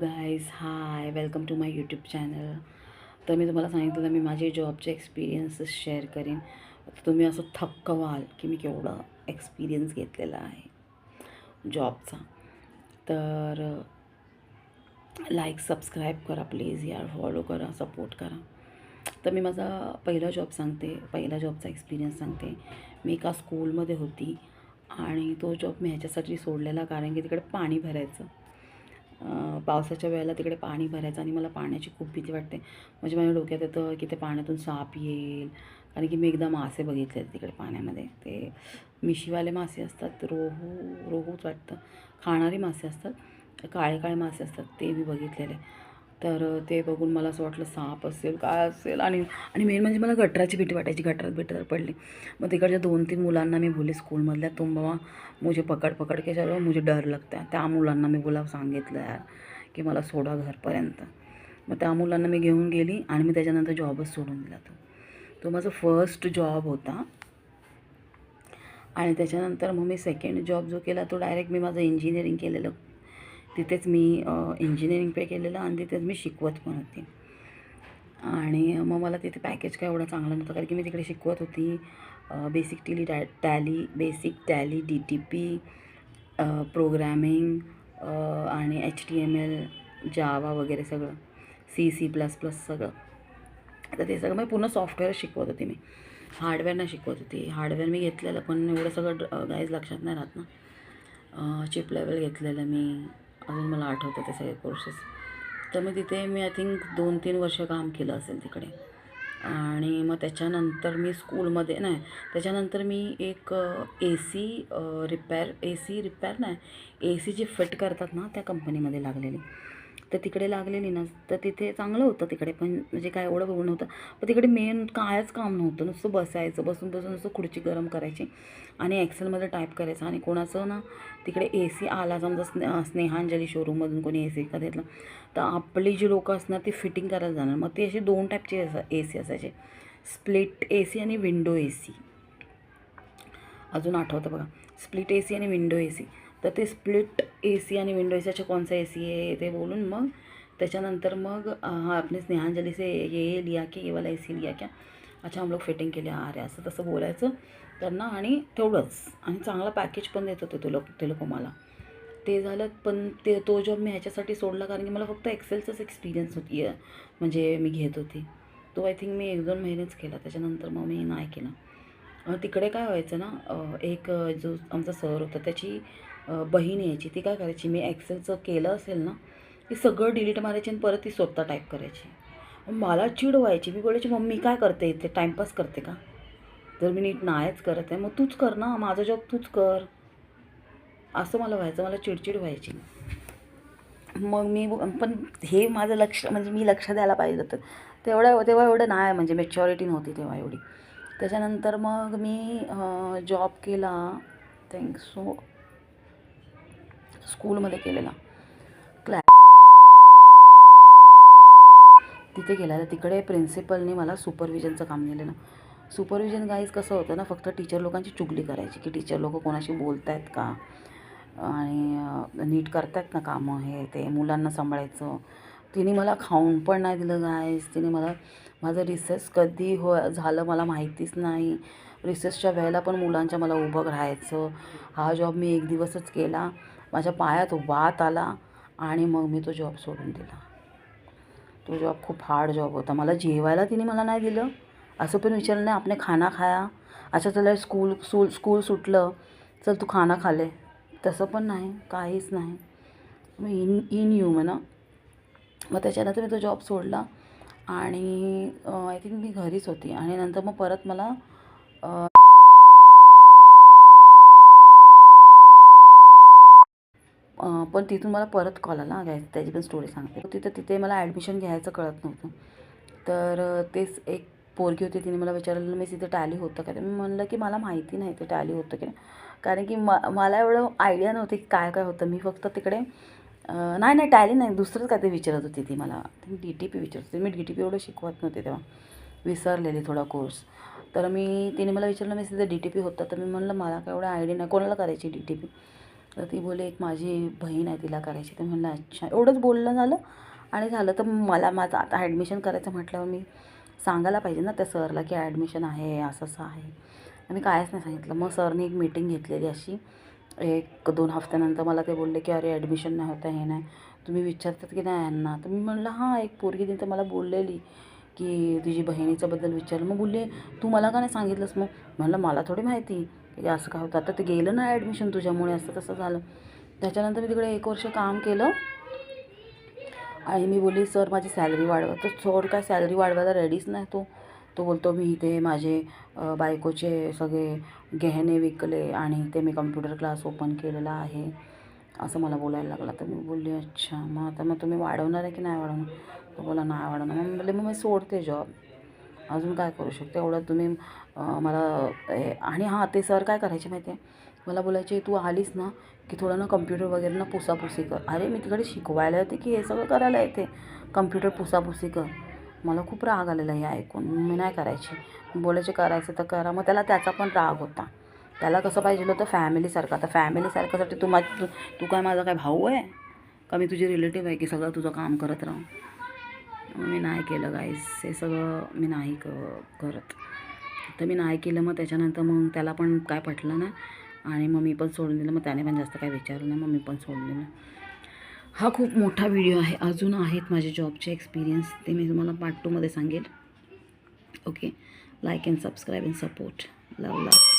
Guys hi welcome to my YouTube channel तर मी तुम्हाला सांगितलं तर मी माझे जॉबचे एक्सपिरियन्सेस शेअर करीन. तुम्ही असं थक्क व्हाल की मी केवढा एक्सपिरियन्स घेतलेला आहे जॉबचा तर लाईक सबस्क्राईब करा प्लीज यार फॉलो करा सपोर्ट करा. तर मी माझा पहिला जॉब सांगते पहिला जॉबचा एक्सपिरियन्स सांगते. मी एका स्कूलमध्ये होती आणि तो जॉब मी ह्याच्यासाठी सोडलेला कारण की तिकडे पाणी भरायचं. पावसाच्या वेळेला तिकडे पाणी भरायचं आणि मला पाण्याची खूप भीती वाटते. म्हणजे माझ्या डोक्यात येतं की ते पाण्यातून साप येईल. कारण की मी एकदा मासे बघितले तिकडे पाण्यामध्ये. ते मिशीवाले मासे असतात रोहू रोहूच वाटतं. खाणारे मासे असतात काळे काळे मासे असतात ते मी बघितलेले. तर ते बघून मला असं वाटलं साप असेल काय असेल? आणि आणि मेन म्हणजे मला गटराची भीती वाटायची गटरात बिटर पडली. मग तिकडच्या दोन तीन मुलांना मी बोलले स्कूलमधल्या तुम बाबा मुझे पकड पकड के चलो मुझे डर लगता है. त्या मुलांना मी बोला सांगितलं यार की मला सोडा घरपर्यंत. मग त्या मुलांना मी घेऊन गेली आणि मी त्याच्यानंतर जॉबच सोडून दिला तो. तो माझा फर्स्ट जॉब होता. आणि त्याच्यानंतर मग मी सेकंड जॉब जो केला तो डायरेक्ट मी माझं इंजिनिअरिंग केलेलं. तिथेच मी इंजिनिअरिंग पे केलेलं आणि तिथेच मी शिकवत पण होती. आणि मग मला तिथे पॅकेज काय एवढं चांगलं नव्हतं कारण की मी तिकडे शिकवत होती बेसिक टिली टॅ tally basic tally D T P programming आणि H T M L Java वगैरे सगळं सी सी प्लस प्लस सगळं. तर ते सगळं मी पूर्ण सॉफ्टवेअर शिकवत होती मी. हार्डवेअर नाही शिकवत होती. हार्डवेअर मी घेतलेलं पण एवढं सगळं गाईज लक्षात नाही राहत ना. चिप लेवल घेतलेलं मी. अजून मला आठवतं ते सगळे कोर्सेस तर मी तिथे मी आय थिंक दोन तीन वर्ष काम केलं असेल तिकडे. आणि मग त्याच्यानंतर मी स्कूलमध्ये नाही त्याच्यानंतर मी एक A C repair A C repair नाही ए सी जे फिट करतात ना त्या कंपनीमध्ये लागलेली. तर तिकडे लागलेली ना तर तिथे चांगलं होतं तिकडे पण म्हणजे काय एवढं बघून नव्हतं. पण तिकडे मेन कायच काम नव्हतं नुसतं बसायचं बसून बसून नुसतं खुर्ची गरम करायची आणि एक्सेलमध्ये टाईप करायचं आणि कोणाचं ना तिकडे ए सी आला समजा स्ने स्नेहांजली शोरूममधून कोणी ए सी का घेतला तर आपली जी लोकं असणार ती फिटिंग करायला जाणार. मग ती अशी दोन टाईपचे ए सी असायचे. स्प्लिट ए सी आणि विंडो ए सी अजून आठवतं बघा. स्प्लिट ए सी आणि विंडो ए सी तर ते स्प्लिट ए सी आणि विंडो ए सीचे कोणचा ए सी आहे ते बोलून मग त्याच्यानंतर मग हा आपने स्नेहांजली से ये लिया की ये वाला ए सी लिया क्या? अच्छा हम लोग फिटिंग केली अरे असं तसं बोलायचं त्यांना आणि तेवढंच. आणि चांगला पॅकेज पण देत होते ते लोक ते लोक मला. ते झालं पण ते तो जॉब मी ह्याच्यासाठी सोडला कारण की मला फक्त एक्सेलचाच एक्सपिरियन्स होती. म्हणजे मी घेत होती. तो आय थिंक मी एक दोन महिनेच केला. त्याच्यानंतर मग मी नाही केला. तिकडे काय व्हायचं ना एक जो आमचा सर होता त्याची बहीण यायची ती काय करायची मी एक्सेलचं केलं असेल ना ती सगळं डिलीट मारायची आणि परत ती स्वतः टाईप करायची. मग मला चिड व्हायची मी बोलायची मम्मी काय करते इथे? टाईमपास करते का? जर मी नीट नाहीच करत आहे. मग तूच कर ना माझा जॉब तूच कर. असं मला व्हायचं मला चिडचिड व्हायची. मग मी पण हे माझं लक्ष म्हणजे मी लक्ष द्यायला पाहिजे होतं. तेवढं तेव्हा एवढं नाही म्हणजे मेच्युरिटी नव्हती तेव्हा एवढी. त्याच्यानंतर मग मी जॉब केला. थिंक सो स्कूलमध्ये केलेला. क्लॅ तिथे गेला तर तिकडे प्रिन्सिपलने मला सुपरविजनचं काम दिलेलं. सुपरविजन गाईज कसं होतं ना फक्त टीचर लोकांची चुगली करायची की टीचर लोक कोणाशी बोलत आहेत का? आणि नीट करतायत ना कामं हे ते मुलांना सांभाळायचं. तिने मला खाऊन पण नाही दिलं गायस तिने मला माझं रिसेस कधी हो झालं मला माहितीच नाही. रिसेसच्या वेळेला पण मुलांच्या मला उभं राहायचं. हा जॉब मी एक दिवसच केला. माझ्या पायात वात आला आणि मग मी तो जॉब सोडून दिला. तो जॉब खूप हार्ड जॉब होता. मला जेवायला तिने मला नाही दिलं. असं पण विचारलं नाही आपने खाना खाया? अच्छा चला स्कूल स्कूल स्कूल सुटलं. चल तू खाना खाले तसं पण नाही. काहीच नाही. इन इन ह्युमन मग त्याच्यानंतर मी तो जॉब सोडला. आणि आय थिंक मी घरीच होती. आणि नंतर मग परत मला पण तिथून मला परत कॉल आला. घ्यायचं त्याची पण स्टोरी सांगते. तिथं तिथे मला ॲडमिशन घ्यायचं कळत नव्हतं. तर तेच एक पोरगी होती. तिने मला विचारलं मी तिथे टॅली होतं का? मी म्हणलं की मला माहिती नाही ते टॅली होतं की कारण की म मला एवढं आयडिया नव्हती की काय काय होतं. मी फक्त तिकडे नाही नाही टॅली नाही. दुसरंच काय ते विचारत होती ती मला. डी टी पी विचारत होती. मी डी टी पी एवढं शिकवत नव्हते तेव्हा. विसरलेली थोडा कोर्स तर मी तिने मला विचारलं मी तिथं डी टी पी होतं. तर मी म्हणलं मला काय एवढं आयडिया नाही. कोणाला करायची डी टी पी तर ती बोले एक माझी बहीण आहे तिला करायची. तर म्हणलं अच्छा. एवढंच बोलणं झालं आणि झालं तर मला माझं आता ॲडमिशन करायचं म्हटल्यावर मी सांगायला पाहिजे ना त्या सरला की ॲडमिशन आहे असं असं आहे. मी कायच नाही सांगितलं. मग सरने एक मीटिंग घेतलेली अशी. एक दोन हफ्त्यानंतर मला ते बोलले की अरे ॲडमिशन नाही होतं हे नाही. तुम्ही विचारतात की नाही यांना. तर मी म्हणलं हां एक पोरगी तर मला बोललेली की तुझी बहिणीच्याबद्दल विचारलं मग बोलले तू मला का नाही सांगितलंस मग? म्हणलं मला थोडी माहिती की असं काय होतं. आता ते गेलं ना ॲडमिशन तुझ्यामुळे असं तसं झालं. त्याच्यानंतर मी तिकडे एक वर्ष काम केलं. आणि मी बोलली सर माझी सॅलरी वाढवा. तर सर काय सॅलरी वाढवायला रेडीच नाही तो. तो बोलतो मी इथे माझे बायकोचे सगळे गहने विकले आणि ते मी कम्प्युटर क्लास ओपन केलेला आहे. असं मला बोलायला लागला. तर मी बोलली अच्छा मग आता मग तुम्ही वाढवणार आहे की नाही वाढवणार? तो बोला नाही वाढवणार. मग बोलले मग मी सोडते जॉब अजून काय करू शकते? एवढं तुम्ही मला ए, आणि हां ते सर काय करायचे माहिती आहे? मला बोलायचे तू आलीस ना की थोडं ना कम्प्युटर वगैरे ना पुसापुसी कर. अरे मी तिकडे शिकवायला येते की हे सगळं करायला येते? कम्प्युटर पुसापुसी कर. मला खूप राग आलेला हे ऐकून. मी नाही करायची. बोलायचे करायचं तर करा. मग त्याला त्याचा पण राग होता. त्याला कसं पाहिजे होतं? फॅमिलीसारखं आता फॅमिलीसारखंसाठी तू मा तू तू काय माझा काय भाऊ आहे? का मी तुझी रिलेटिव्ह आहे की सगळं तुझं काम करत राहू? मी नाही केलं गाईस हे सगळं मी नाही क करत. तर मी नाही केलं मग त्याच्यानंतर मग त्याला पण काय पटलं ना? आणि मग मी पण सोडून दिलं. मग त्याने पण जास्त काय विचारलं नाही. मग मी पण सोडून दिलं. हा खूप मोठा व्हिडिओ आहे. अजून आहेत माझे जॉबचे एक्सपिरियन्स ते मी तुम्हाला पार्ट टूमध्ये सांगेल. Okay like and subscribe and support love love